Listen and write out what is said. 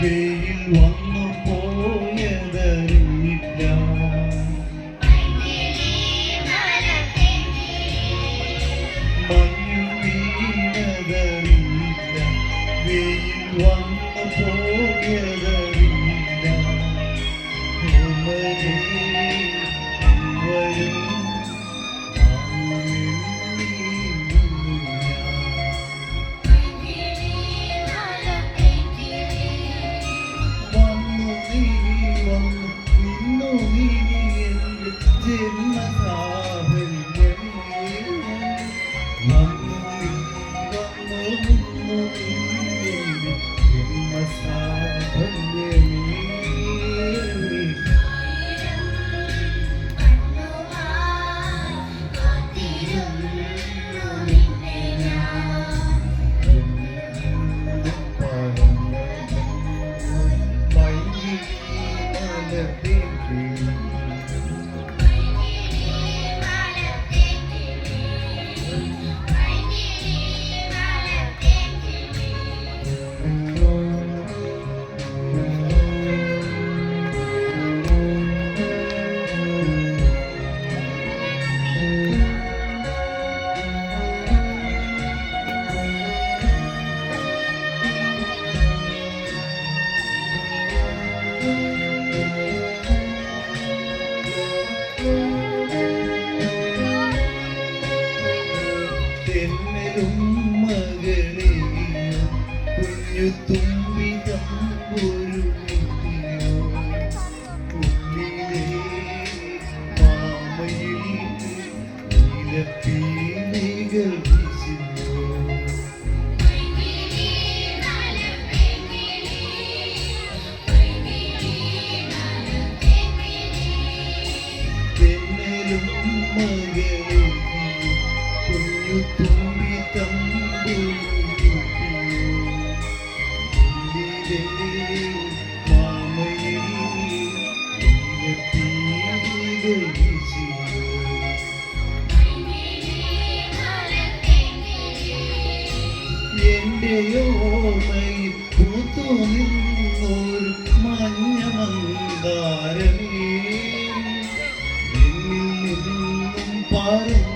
给我。ജന്മസാഫല്യം വന്നു വന്നു തെന്നലും മകളെ കുഞ്ഞു തുമ്പി ഒരു മാമയിൽ നിലപ്പീലികൾ ഓർമ്മയിൽ പൂത്തു നിന്നൊരു മഞ്ഞ മന്ദാരമേ എന്നിൽ നിന്നും പറഞ്ഞു